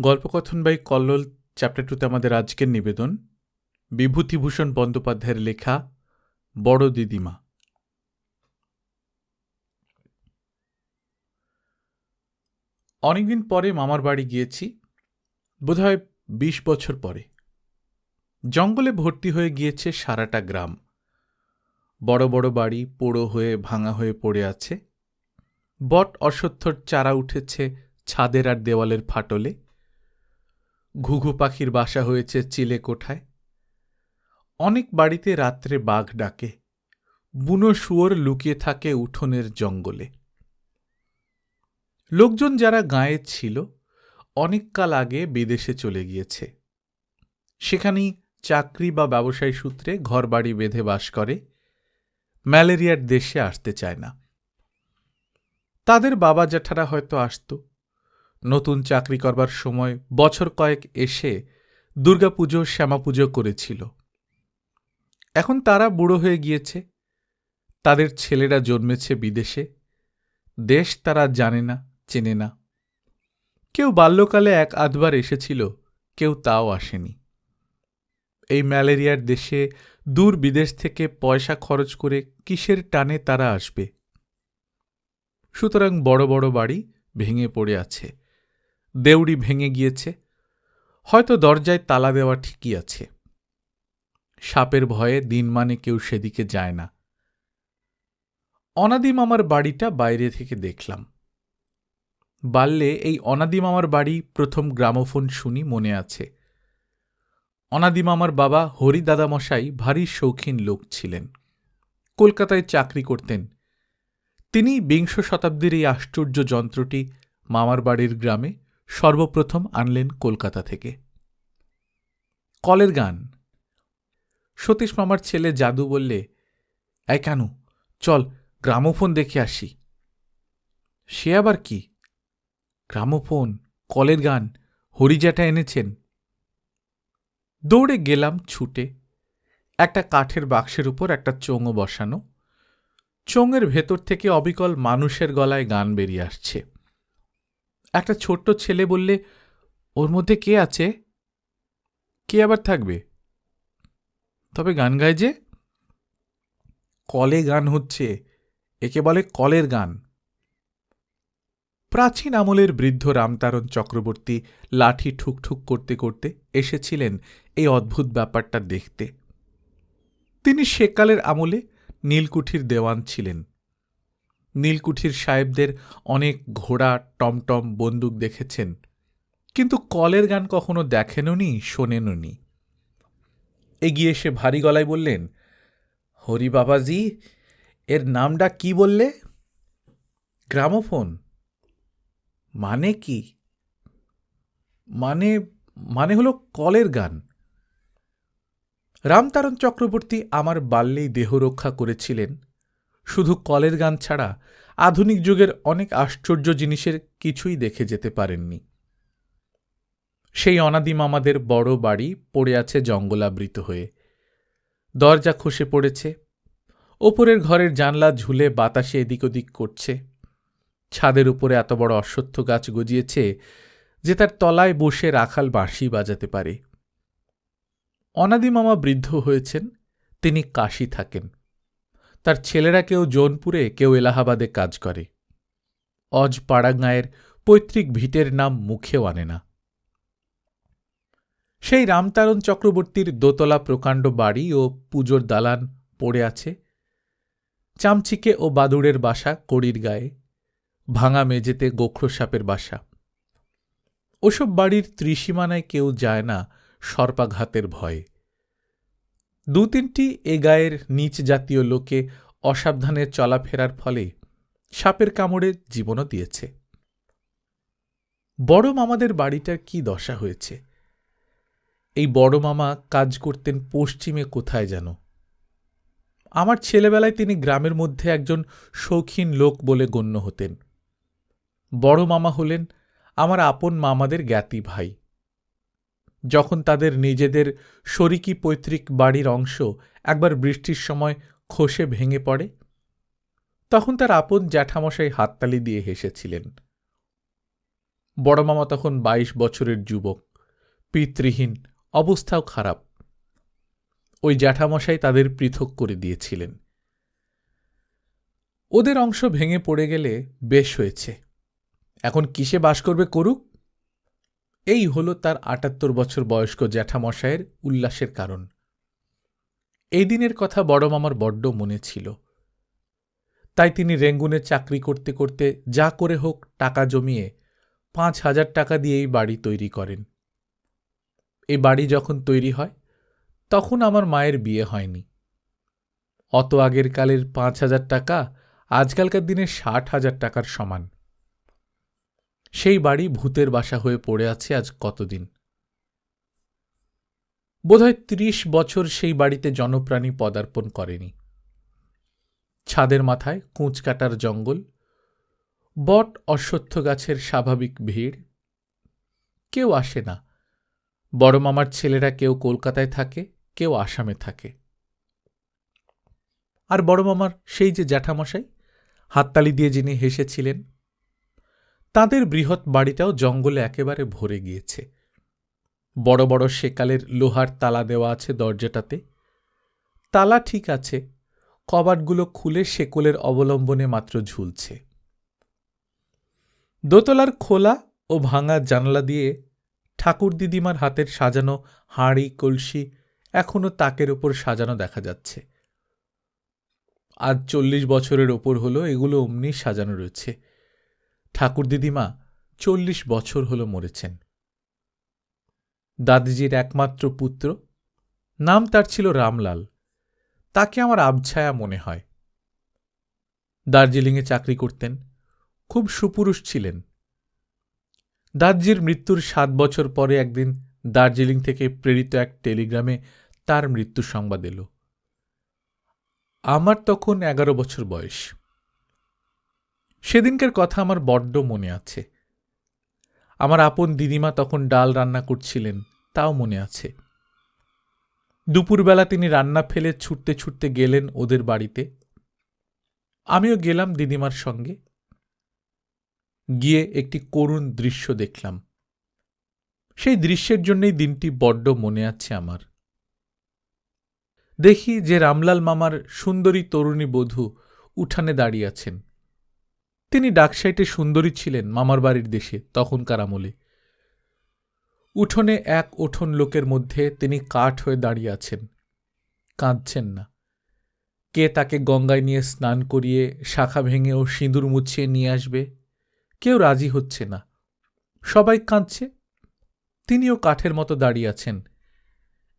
গল্পকথন by Kallol chapter টুতে আমাদের আজকের নিবেদন, বিভূতিভূষণ বন্দ্যোপাধ্যায়ের লেখা, বড় দিদিমা। অনেকদিন পরে মামার বাড়ি গিয়েছি, বোধহয় বিশ বছর পরে। জঙ্গলে ভর্তি হয়ে গিয়েছে সারাটা গ্রাম। বড় বড় বাড়ি, পোড়ো হয়ে ভাঙা হয়ে পড়ে আছে। বট অশ্বত্থর চারা উঠেছে ছাদের আর দেওয়ালের ফাটলে। ঘুঘু পাখির বাসা হয়েছে চিলে কোঠায়। অনেক বাড়িতে রাত্রে বাঘ ডাকে, বুনো শুয়োর লুকিয়ে থাকে উঠোনের জঙ্গলে। লোকজন যারা গাঁয়ে ছিল অনেককাল আগে বিদেশে চলে গিয়েছে। সেখানেই চাকরি বা ব্যবসায়ী সূত্রে ঘরবাড়ি বেঁধে বাস করে, ম্যালেরিয়ার দেশে আসতে চায় না। তাদের বাবা জ্যাঠারা হয়তো আসত নতুন চাকরি করবার সময় বছর কয়েক এসে দুর্গাপুজো, শ্যামাপুজো করেছিল। এখন তারা বুড়ো হয়ে গিয়েছে। তাদের ছেলেরা জন্মেছে বিদেশে। দেশ তারা জানে না, চেনে না। কেউ বাল্যকালে এক আধবার এসেছিল, কেউ তাও আসেনি। এই ম্যালেরিয়ার দেশে দূর বিদেশ থেকে পয়সা খরচ করে কিসের টানে তারা আসবে? সুতরাং বড় বড় বাড়ি ভেঙে পড়ে আছে। দেউড়ি ভেঙে গিয়েছে। হয়তো দরজায় তালা দেওয়া ঠিকই আছে। সাপের ভয়ে দিন মানে কেউ সেদিকে যায় না। অনাদি মামার বাড়িটা বাইরে থেকে দেখলাম। বাল্যে এই অনাদি মামার বাড়ি প্রথম গ্রামোফোন শুনি মনে আছে। অনাদি মামার বাবা হরি দাদামশাই ভারী শৌখিন লোক ছিলেন। কলকাতায় চাকরি করতেন। তিনি বিংশ শতাব্দীর এই আশ্চর্য যন্ত্রটি মামার বাড়ির গ্রামে সর্বপ্রথম আনলেন কলকাতা থেকে। কলের গান। সতীশ মামার ছেলে জাদু বললে, এই কেন, চল গ্রামোফোন দেখে আসি। সে আবার কি? গ্রামোফোন, কলের গান হরিজাটা এনেছেন। দৌড়ে গেলাম ছুটে। একটা কাঠের বাক্সের উপর একটা চোঙও বসানো। চোঙের ভেতর থেকে অবিকল মানুষের গলায় গান বেরিয়ে আসছে। একটা ছোট্ট ছেলে বললে, ওর মধ্যে কে আছে? কে আবার থাকবে? তবে গান গায় যে? কলে গান হচ্ছে, একে বলে কলের গান। প্রাচীন আমলের বৃদ্ধ রামতারণ চক্রবর্তী লাঠি ঠুকঠুক করতে করতে এসেছিলেন এই অদ্ভুত ব্যাপারটা দেখতে। তিনি সেকালের আমলে নীলকুঠির দেওয়ান ছিলেন। নীলকুঠির সাহেবদের অনেক ঘোড়া টমটম বন্দুক দেখেছেন, কিন্তু কলের গান কখনো দেখেননি, শোনেননি। এগিয়ে এসে ভারী গলায় বললেন, হরি বাবাজি, এর নামটা কি বললে? গ্রামোফোন। মানে কি? মানে মানে হলো কলের গান। রামতারণ চক্রবর্তী আমার বাল্যেই দেহ রক্ষা করেছিলেন। শুধু কলের গান ছাড়া আধুনিক যুগের অনেক আশ্চর্য জিনিসের কিছুই দেখে যেতে পারেননি। সেই অনাদিম আমাদের বড় বাড়ি পড়ে আছে জঙ্গলাবৃত হয়ে। দরজা খসে পড়েছে, ওপরের ঘরের জানলা ঝুলে বাতাসে এদিক ওদিক করছে। ছাদের উপরে এত বড় অশ্বত্থ গাছ গজিয়েছে যে তার তলায় বসে রাখাল বাঁশি বাজাতে পারে। অনাদি মামা বৃদ্ধ হয়েছেন, তিনি কাশি থাকেন। তার ছেলেরা কেউ জোনপুরে, কেউ এলাহাবাদে কাজ করে। অজ পাড়াগাঁয়ের পৈতৃক ভিটের নাম মুখেও আনে না। সেই রামতারণ চক্রবর্তীর দোতলা প্রকাণ্ড বাড়ি ও পুজোর দালান পড়ে আছে। চামচিকে ও বাদুড়ের বাসা কড়ির গায়ে, ভাঙা মেঝেতে গোখরো সাপের বাসা। ওসব বাড়ির ত্রিসীমানায় কেউ যায় না সর্পাঘাতের ভয়ে। দু তিনটি এ গায়ের নিচ জাতীয় লোকে অসাবধানে চলাফেরার ফলে সাপের কামড়ে জীবনও দিয়েছে। বড় মামাদের বাড়িটার কি দশা হয়েছে? এই বড় মামা কাজ করতেন পশ্চিমে কোথায় যেন? আমার ছেলেবেলায় তিনি গ্রামের মধ্যে একজন শৌখিন লোক বলে গণ্য হতেন। বড় মামা হলেন আমার আপন মামাদের জ্ঞাতি ভাই। যখন তাদের নিজেদের শরিকি পৈতৃক বাড়ির অংশ একবার বৃষ্টির সময় খসে ভেঙে পড়ে, তখন তার আপন জ্যাঠামশাই হাততালি দিয়ে হেসেছিলেন। বড়মামা তখন বাইশ বছরের যুবক, পিতৃহীন, অবস্থাও খারাপ। ওই জ্যাঠামশাই তাদের পৃথক করে দিয়েছিলেন। ওদের অংশ ভেঙে পড়ে গেলে বেশ হয়েছে। এখন কিসে বাস করবে করুক? এই হলো তার আটাত্তর বছর বয়স্ক জ্যাঠামশায়ের উল্লাসের কারণ। এই দিনের কথা বড় মামার বড্ড মনে ছিল। তাই তিনি রেঙ্গুনে চাকরি করতে করতে যা করে হোক টাকা জমিয়ে পাঁচ হাজার টাকা দিয়ে এই বাড়ি তৈরি করেন। এই বাড়ি যখন তৈরি হয়, তখন আমার মায়ের বিয়ে হয়নি। অত আগের কালের পাঁচ হাজার টাকা আজকালকার দিনে ষাট হাজার টাকার সমান। সেই বাড়ি ভূতের বাসা হয়ে পড়ে আছে আজ কতদিন? বোধহয় ত্রিশ বছর সেই বাড়িতে জনপ্রাণী পদার্পণ করেনি। ছাদের মাথায় কুঁচ কাটার জঙ্গল, বট অশ্বত্থ গাছের স্বাভাবিক ভিড়। কেউ আসে না। বড় মামার ছেলেরা কেউ কলকাতায় থাকে, কেউ আসামে থাকে। আর বড় মামার সেই যে জ্যাঠামশাই, হাততালি দিয়ে যিনি হেসেছিলেন তাদের বৃহৎ বাড়িটাও জঙ্গলে একেবারে ভরে গিয়েছে। বড় বড় সেকালের লোহার তালা দেওয়া আছে দরজাটাতে। তালা ঠিক আছে, কবাটগুলো খুলে শেকলের অবলম্বনে মাত্র ঝুলছে। দোতলার খোলা ও ভাঙা জানলা দিয়ে ঠাকুর দিদিমার হাতের সাজানো হাঁড়ি, কলসি এখনও তাকের ওপর সাজানো দেখা যাচ্ছে। আজ চল্লিশ বছরের ওপর হলো এগুলো অমনি সাজানো রয়েছে। ঠাকুর দিদিমা চল্লিশ বছর হল মরেছেন। দাদিজির একমাত্র পুত্র, নাম তার ছিল রামলাল। তাকে আমার আবছায়া মনে হয়। দার্জিলিংয়ে চাকরি করতেন, খুব সুপুরুষ ছিলেন। দাদজির মৃত্যুর সাত বছর পরে একদিন দার্জিলিং থেকে প্রেরিত এক টেলিগ্রামে তার মৃত্যু সংবাদ এলো। আমার তখন এগারো বছর বয়স। সেদিনকার কথা আমার বড্ড মনে আছে। আমার আপন দিদিমা তখন ডাল রান্না করছিলেন, তাও মনে আছে। দুপুরবেলা তিনি রান্না ফেলে ছুটতে ছুটতে গেলেন ওদের বাড়িতে। আমিও গেলাম দিদিমার সঙ্গে। গিয়ে একটি করুণ দৃশ্য দেখলাম। সেই দৃশ্যের জন্যই দিনটি বড্ড মনে আছে আমার। দেখি যে রামলাল মামার সুন্দরী তরুণী বধূ উঠানে দাঁড়িয়ে আছেন। তিনি ডাকসাইটে সুন্দরী ছিলেন মামার বাড়ির দেশে, তখনকার আমলে। উঠোনে এক উঠোন লোকের মধ্যে তিনি কাঠ হয়ে দাঁড়িয়ে আছেন। কাঁদছেন না। কে তাকে গঙ্গায় নিয়ে স্নান করিয়ে শাখা ভেঙে ও সিঁদুর মুছিয়ে নিয়ে আসবে? কেউ রাজি হচ্ছে না। সবাই কাঁদছে। তিনিও কাঠের মতো দাঁড়িয়ে আছেন।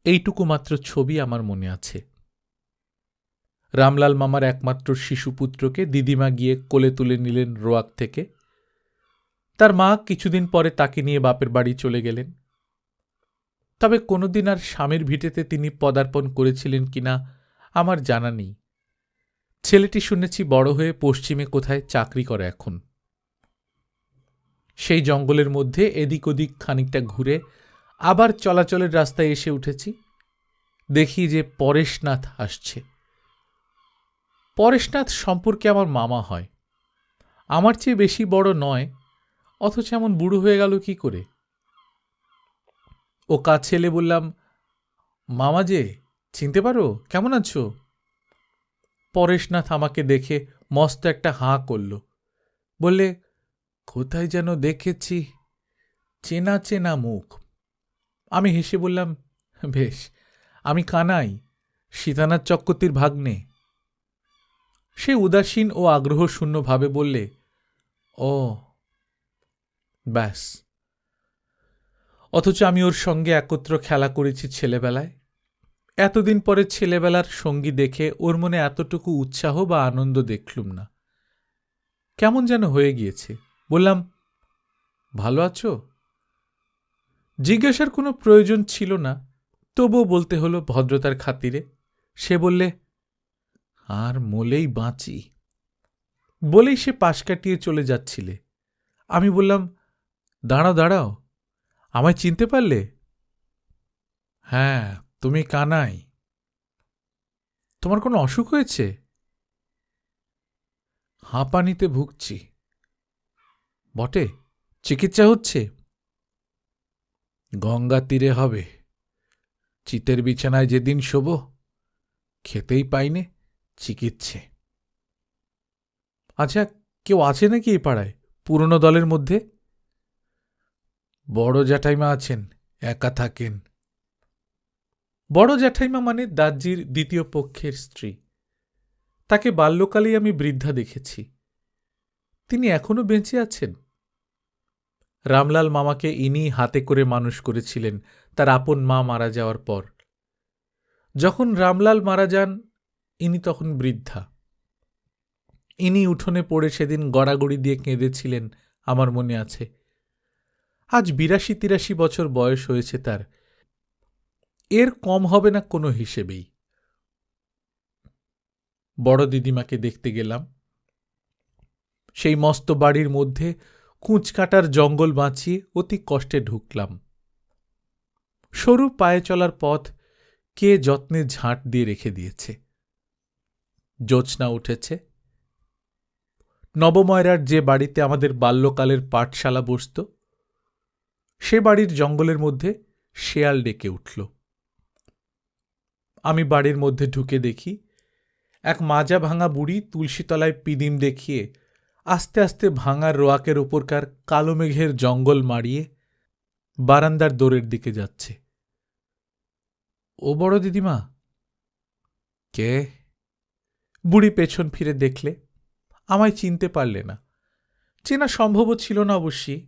এইটুকু মাত্র ছবি আমার মনে আছে। রামলাল মামার একমাত্র শিশুপুত্রকে দিদিমা গিয়ে কোলে তুলে নিলেন রোয়াক থেকে। তার মা কিছুদিন পরে তাকে নিয়ে বাপের বাড়ি চলে গেলেন। তবে কোনোদিন আর স্বামীর ভিটেতে তিনি পদার্পণ করেছিলেন কিনা আমার জানা নেই। ছেলেটি শুনেছি বড় হয়ে পশ্চিমে কোথায় চাকরি করে এখন। সেই জঙ্গলের মধ্যে এদিক ওদিক খানিকটা ঘুরে আবার চলাচলের রাস্তায় এসে উঠেছি। দেখি যে পরেশনাথ আসছে। পরেশনাথ সম্পর্কে আমার মামা হয়। আমার চেয়ে বেশি বড় নয়, অথচ এমন বুড়ো হয়ে গেল কি করে? ও কাজ ছেলে বললাম, মামা যে, চিনতে পারো? কেমন আছো? পরেশনাথ আমাকে দেখে মস্ত একটা হাঁ করল। বললে, কোথায় যেন দেখেছি, চেনা চেনা মুখ। আমি হেসে বললাম, বেশ, আমি কানাই, সীতানাথ চক্রবর্তীর ভাগ্নে। সে উদাসীন ও আগ্রহশূন্যভাবে বললে, ও, ব্যাস। অথচ আমি ওর সঙ্গে একত্র খেলা করেছি ছেলেবেলায়। এতদিন পরে ছেলেবেলার সঙ্গী দেখে ওর মনে এতটুকু উৎসাহ বা আনন্দ দেখলুম না। কেমন যেন হয়ে গিয়েছে। বললাম, ভালো আছো? জিজ্ঞাসার কোনো প্রয়োজন ছিল না। তবুও বলতে হলো ভদ্রতার খাতিরে। সে বললে আর মোলেই বাঁচি। বলেই সে পাশ কাটিয়ে চলে যাচ্ছিলে। আমি বললাম, দাঁড়াও দাঁড়াও, আমায় চিনতে পারলে? হ্যাঁ তুমি কানাই। তোমার কোনো অসুখ হয়েছে? হাঁপানিতে ভুগছি। বটে, চিকিৎসা হচ্ছে। গঙ্গা তীরে হবে। চিতের বিছানায় যেদিন শোব, খেতেই পাইনে। চিকিৎসে। আচ্ছা কেউ আছে নাকি এই পাড়ায়, পুরনো দলের মধ্যে? বড় জ্যাঠাইমা আছেন, একা থাকেন। বড় জ্যাঠাইমা মানে দাজ্জির দ্বিতীয় পক্ষের স্ত্রী। তাকে বাল্যকালেই আমি বৃদ্ধা দেখেছি। তিনি এখনও বেঁচে আছেন? রামলাল মামাকে ইনি হাতে করে মানুষ করেছিলেন, তার আপন মা মারা যাওয়ার পর। যখন রামলাল মারা যান ইনি তখন বৃদ্ধা। ইনি উঠোনে পড়ে সেদিন গড়াগড়ি দিয়ে কেঁদেছিলেন, আমার মনে আছে। আজ বিরাশি তিরাশি বছর বয়স হয়েছে তার। এর কম হবে না কোনো হিসেবেই। বড় দিদিমাকে দেখতে গেলাম। সেই মস্ত বাড়ির মধ্যে কুঁচকাটার জঙ্গল বাঁচিয়ে অতি কষ্টে ঢুকলাম। সরু পায়ে চলার পথ কে যত্নে ঝাঁট দিয়ে রেখে দিয়েছে। জ্যোৎস্না উঠেছে। নবময়রার যে বাড়িতে আমাদের বাল্যকালের পাঠশালা বসত, সে বাড়ির জঙ্গলের মধ্যে শেয়াল ডেকে উঠল। আমি বাড়ির মধ্যে ঢুকে দেখি, এক মাজা ভাঙা বুড়ি তুলসীতলায় পিদিম দেখিয়ে আস্তে আস্তে ভাঙার রোয়াকের ওপরকার কালো মেঘের জঙ্গল মারিয়ে বারান্দার দোরের দিকে যাচ্ছে। ও বড় দিদিমা। কে? বুড়ি পেছন ফিরে দেখলে, আমায় চিনতে পারলে না। চেনা সম্ভবও ছিল না অবশ্যই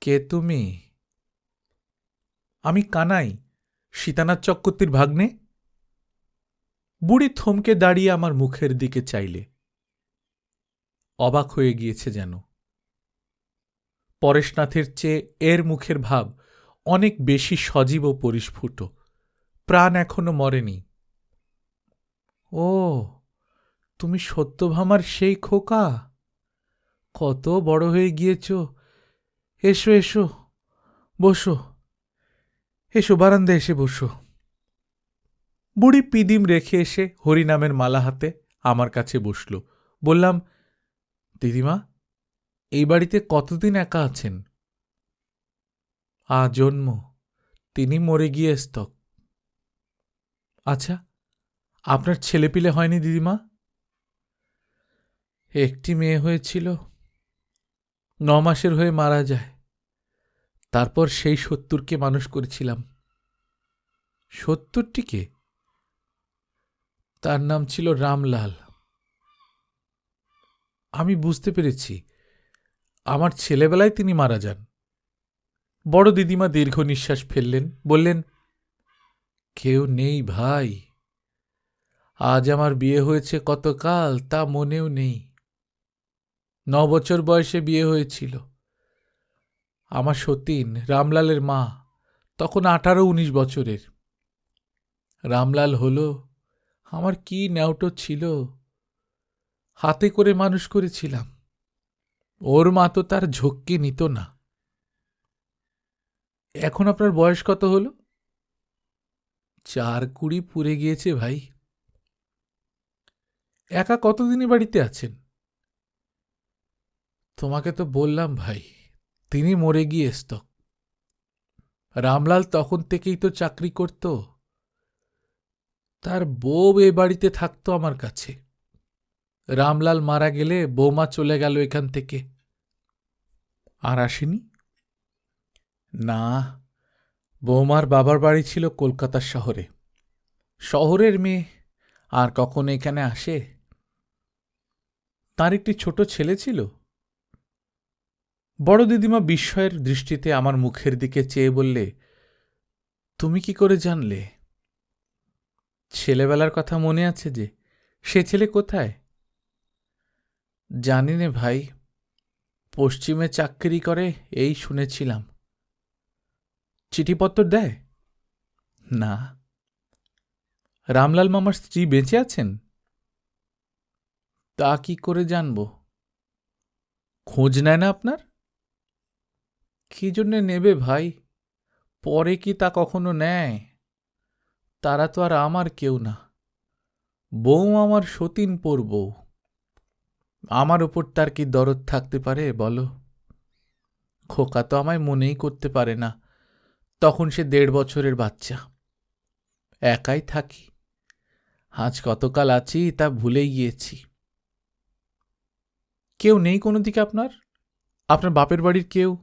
কে তুমি? আমি কানাই, সীতানাথ চক্রবর্তীর ভাগ্নে? বুড়ি থমকে দাঁড়িয়ে আমার মুখের দিকে চাইলে। অবাক হয়ে গিয়েছে যেন। পরেশনাথের চেয়ে এর মুখের ভাব অনেক বেশি সজীব ও পরিস্ফুট। প্রাণ এখনও মরেনি। ও, তুমি সত্যভামার সেই খোকা? কত বড় হয়ে গিয়েছ। এসো এসো, বসো। এসো বারান্দা এসে বসো। বুড়ি পিদিম রেখে এসে হরিনামের মালা হাতে আমার কাছে বসল। বললাম, দিদিমা, এই বাড়িতে কতদিন একা আছেন? আ জন্ম তিনি মরে গিয়ে স্তক। আচ্ছা আপনার ছেলেপিলে হয়নি দিদিমা? একটি মেয়ে হয়েছিল, ন মাসের হয়ে মারা যায়। তারপর সেই সত্তরকে মানুষ করেছিলাম। সত্তরটিকে? তার নাম ছিল রামলাল। আমি বুঝতে পেরেছি, আমার ছেলেবেলায় তিনি মারা যান। বড় দিদিমা দীর্ঘ নিঃশ্বাস ফেললেন, বললেন, কেউ নেই ভাই। আজ আমার বিয়ে হয়েছে কতকাল তা মনেও নেই। ন বছর বয়সে বিয়ে হয়েছিল। আমার সতীন, রামলালের মা, তখন আঠারো উনিশ বছরের। রামলাল হলো, আমার কি ন্যাওটো ছিল? হাতে করে মানুষ করেছিলাম। ওর মা তো তার ঝক্কি নিত না। এখন আপনার বয়স কত হলো? চার কুড়ি পুড়ে গিয়েছে ভাই। একা কতদিনই বাড়িতে আছেন? তোমাকে তো বললাম ভাই, তিনি মরে গিয়ে স্তক। রামলাল তখন থেকেই তো চাকরি করত। তার বউ এ বাড়িতে থাকতো আমার কাছে। রামলাল মারা গেলে বৌমা চলে গেল এখান থেকে। আর আসেনি? না, বৌমার বাবার বাড়ি ছিল কলকাতার শহরে। শহরের মেয়ে আর কখন এখানে আসে? তার একটি ছোট ছেলে ছিল। বড় দিদিমা বিস্ময়ের দৃষ্টিতে আমার মুখের দিকে চেয়ে বললে, তুমি কি করে জানলে? ছেলেবেলার কথা মনে আছে যে, সে ছেলে কোথায়? জানি নে ভাই, পশ্চিমে চাকরি করে, এই শুনেছিলাম। চিঠিপত্র দেয়? না। রামলাল মামার স্ত্রী বেঁচে আছেন? তা কি করে জানব? খোঁজ নেয় না আপনার? কি জন্যে নেবে ভাই? পরে কি তা কখনো নেয়? তারা তো আর আমার কেউ না। বউ আমার সতীন পর বউ। আমার ওপর তার কি দরদ থাকতে পারে, বলো? খোকা তো আমায় মনেই করতে পারে না। তখন সে দেড় বছরের বাচ্চা। একাই থাকি। আজ কতকাল আছি তা ভুলেই গিয়েছি। কেউ নেই কোনো দিকে আপনার? আপনার বাপের বাড়ির কেউ?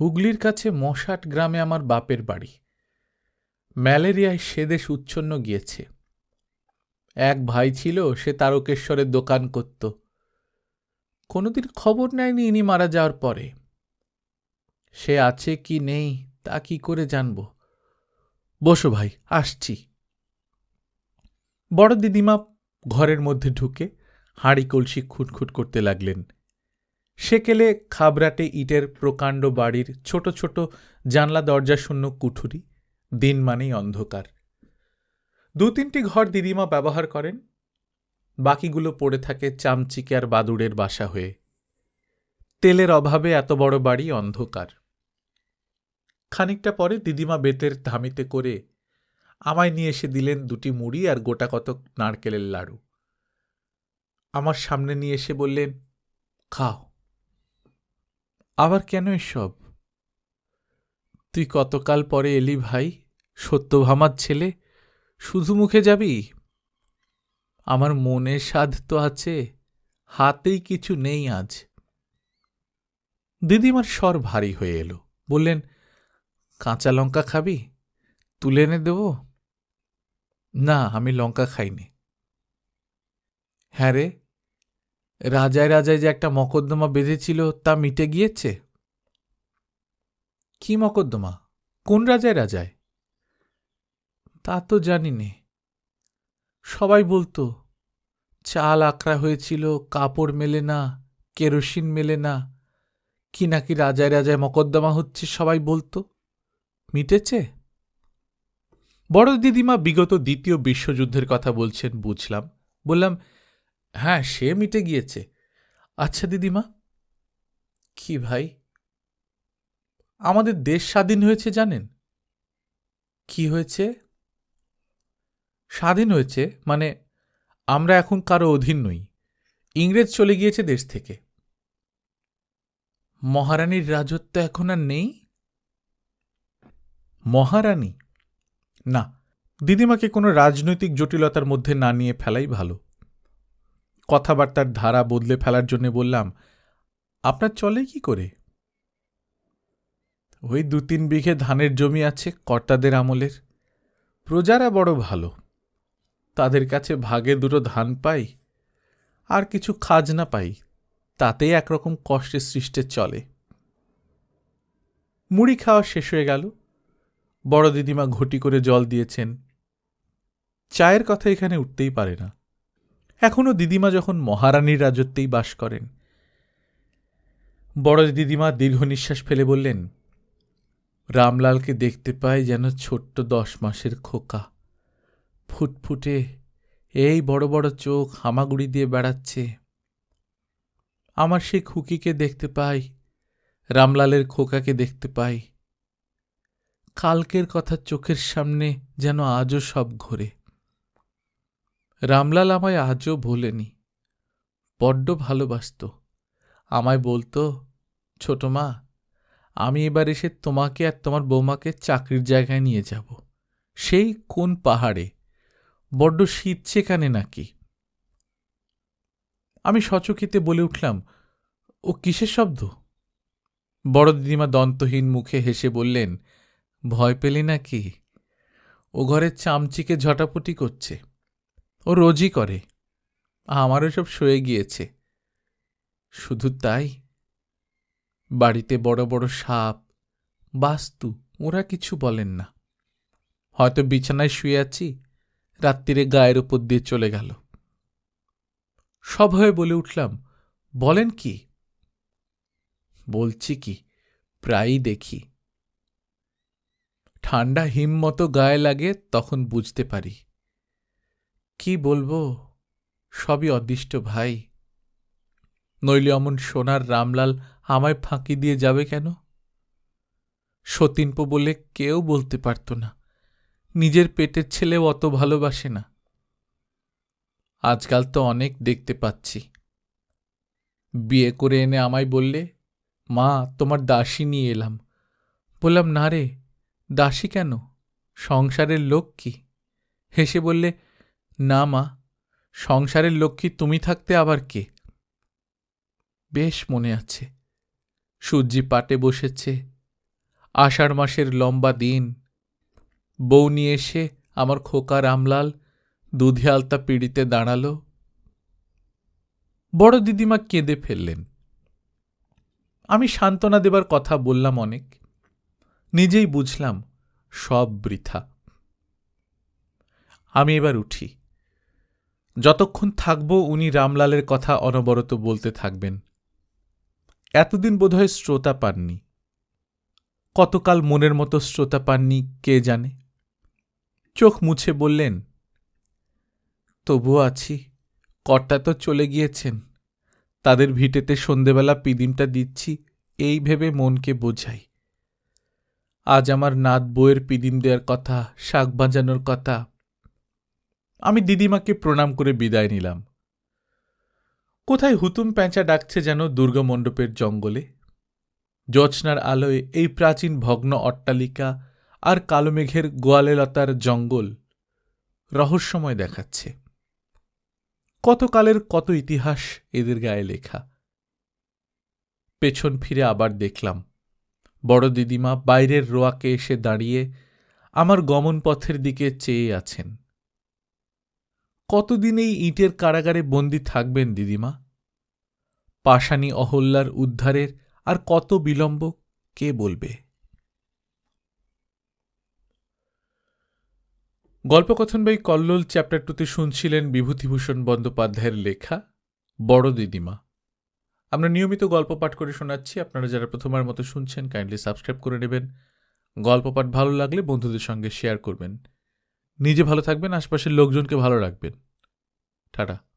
হুগলির কাছে মশাট গ্রামে আমার বাপের বাড়ি। ম্যালেরিয়ায় সেদেশ উচ্ছন্ন গিয়েছে। এক ভাই ছিল, সে তারকেশ্বরের দোকান করত। কোনোদিন খবর নেয়নি ইনি মারা যাওয়ার পরে। সে আছে কি নেই, তা কি করে জানব? বসো ভাই, আসছি। বড় দিদিমা ঘরের মধ্যে ঢুকে হাঁড়ি কলসি খুটখুট করতে লাগলেন। সেকেলে খাবরাটে ইটের প্রকাণ্ড বাড়ির ছোট ছোট জানলা দরজা শূন্য কুঠুরি, দিন মানেই অন্ধকার। দু তিনটি ঘর দিদিমা ব্যবহার করেন, বাকিগুলো পড়ে থাকে চামচিকে আর বাদুড়ের বাসা হয়ে। তেলের অভাবে এত বড় বাড়ি অন্ধকার। খানিকটা পরে দিদিমা বেতের ধামিতে করে আমায় নিয়ে এসে দিলেন দুটি মুড়ি আর গোটা কতক নারকেলের লাড়ু। আমার সামনে নিয়ে এসে বললেন, খাও। আবার কেন এসব? তুই কতকাল পরে এলি ভাই সত্যভামার ছেলে, শুধু মুখে যাবি? আমার মনে সাধ তো আছে, হাতেই কিছু নেই আজ। দিদিমার স্বর ভারী হয়ে এলো, বললেন, কাঁচা লঙ্কা খাবি? তুলে এনে দেব? না, আমি লঙ্কা খাইনি। হ্যাঁ রে রাজায় রাজায় যে একটা মকদ্দমা বেঁধেছিল তা মিটে গিয়েছে? কি মকদ্দমা? কোন রাজায় রাজায়? তা তো জানি নে সবাই বলতো, চাল আঁকড়া হয়েছিল, কাপড় মেলে না, কেরোসিন মেলে না। কি নাকি রাজায় রাজায় মকদ্দমা হচ্ছে সবাই বলতো। মিটেছে? বড় দিদিমা বিগত দ্বিতীয় বিশ্বযুদ্ধের কথা বলছেন, বুঝলাম। বললাম হ্যাঁ সে মিটে গিয়েছে। আচ্ছা দিদিমা। কি ভাই? আমাদের দেশ স্বাধীন হয়েছে, জানেন? কি হয়েছে? স্বাধীন হয়েছে মানে আমরা এখন কারও অধীন নই। ইংরেজ চলে গিয়েছে দেশ থেকে। মহারানীর রাজত্ব এখন আর নেই? মহারানী? না, দিদিমাকে কোনো রাজনৈতিক জটিলতার মধ্যে না নিয়ে ফেলাই ভালো। কথাবার্তার ধারা বদলে ফেলার জন্য বললাম, আপনার চলে কি করে? ওই দু তিন বিঘে ধানের জমি আছে কর্তাদের আমলের। প্রজারা বড় ভালো। তাদের কাছে ভাগে দুটো ধান পাই, আর কিছু খাজনা পাই। তাতেই একরকম কষ্টে সৃষ্টে চলে। মুড়ি খাওয়া শেষ হয়ে গেল। বড় দিদিমা ঘটি করে জল দিয়েছেন। চায়ের কথা এখানে উঠতেই পারে না। এখনও দিদিমা যখন মহারানীর রাজত্বেই বাস করেন। বড় দিদিমা দীর্ঘ নিঃশ্বাস ফেলে বললেন, রামলালকে দেখতে পাই যেন ছোট্ট দশ মাসের খোকা। ফুটফুটে এই বড় বড় চোখ হামাগুড়ি দিয়ে বেড়াচ্ছে। আমার সেই খুকিকে দেখতে পাই, রামলালের খোকাকে দেখতে পাই। কালকের কথা চোখের সামনে যেন আজও সব ঘোরে। রামলাল আমায় আজও ভোলেনি। বড্ড ভালোবাসত। আমায় বলতো, ছোট মা, আমি এবার এসে তোমাকে আর তোমার বৌমাকে চাকরির জায়গায় নিয়ে যাব। সেই কোন পাহাড়ে? বড্ড শীত সেখানে নাকি? আমি সচকিতে বলে উঠলাম, ও কিসের শব্দ? বড় দিদিমা দন্তহীন মুখে হেসে বললেন, ভয় পেলে নাকি? ও ঘরে চামচিকে ঝটাপটি করছে। ও রোজই করে। আমারও সব সয়ে গিয়েছে। শুধু তাই। বাড়িতে বড় বড় সাপ, বাস্তু, ওরা কিছু বলেন না। হয়তো বিছানায় শুয়ে আছি রাত্রিরে গায়ের ওপর দিয়ে চলে গেল। সভয়ে বলে উঠলাম, বলেন কি? বলছি কি, প্রায়ই দেখি। ঠান্ডা হিম মতো গায়ে লাগে, তখন বুঝতে পারি। কি বলব? সবই অদৃষ্ট ভাই। নইলে অমন সোনার রামলাল আমায় ফাঁকি দিয়ে যাবে কেন? সতীনপ বলে কেউ বলতে পারত না। নিজের পেটের ছেলেও অত ভালোবাসে না। আজকাল তো অনেক দেখতে পাচ্ছি। বিয়ে করে এনে আমায় বললে, মা, তোমার দাসী নিয়ে এলাম। বললাম, না রে, দাসী কেন? সংসারের লোক কি? হেসে বললে না, মা, সংসারের লক্ষ্মী তুমি থাকতে আবার কে? বেশ মনে আছে, সূর্যি পাটে বসেছে, আষাঢ় মাসের লম্বা দিন। বউ নিয়ে এসে আমার খোকা রামলাল দুধে আলতা পিড়িতে দাঁড়াল। বড় দিদিমা কেঁদে ফেললেন। আমি সান্ত্বনা দেবার কথা বললাম অনেক, নিজেই বুঝলাম সব বৃথা। আমি এবার উঠি। যতক্ষণ থাকব উনি রামলালের কথা অনবরত বলতে থাকবেন। এতদিন বোধহয় শ্রোতা পাননি। কতকাল মনের মতো শ্রোতা পাননি কে জানে? চোখ মুছে বললেন, তবুও আছি, কর্তা তো চলে গিয়েছেন। তাদের ভিটেতে সন্ধেবেলা পিদিমটা দিচ্ছি, এই ভেবে মনকে বোঝাই। আজ আমার নাত বইয়ের পিদিম দেওয়ার কথা, শাক বাজানোর কথা আমি দিদিমাকে প্রণাম করে বিদায় নিলাম। কোথায় হুতুম প্যাঁচা ডাকছে যেন দুর্গমণ্ডপের জঙ্গলে? জ্যোৎস্নার আলোয় এই প্রাচীন ভগ্ন অট্টালিকা আর কালো মেঘের গোয়ালেলতার জঙ্গল রহস্যময় দেখাচ্ছে। কতকালের কত ইতিহাস এদের গায়ে লেখা। পেছন ফিরে আবার দেখলাম, বড় দিদিমা বাইরের রোয়াকে এসে দাঁড়িয়ে আমার গমন পথের দিকে চেয়ে আছেন। কতদিন এই ইটের কারাগারে বন্দি থাকবেন দিদিমা? পাষাণী অহল্যার উদ্ধারের আর কত বিলম্ব, কে বলবে? গল্পকথন বাই কল্লোল চ্যাপ্টার টুতে শুনছিলেন বিভূতিভূষণ বন্দ্যোপাধ্যায়ের লেখা, বড় দিদিমা। আমরা নিয়মিত গল্প পাঠ করে শোনাচ্ছি। আপনারা যারা প্রথমবার মতো শুনছেন কাইন্ডলি সাবস্ক্রাইব করে নেবেন। গল্প পাঠ ভালো লাগলে বন্ধুদের সঙ্গে শেয়ার করবেন। নিজে ভালো থাকবেন আশপাশের লোকজনকে ভালো রাখবেন। টাটা।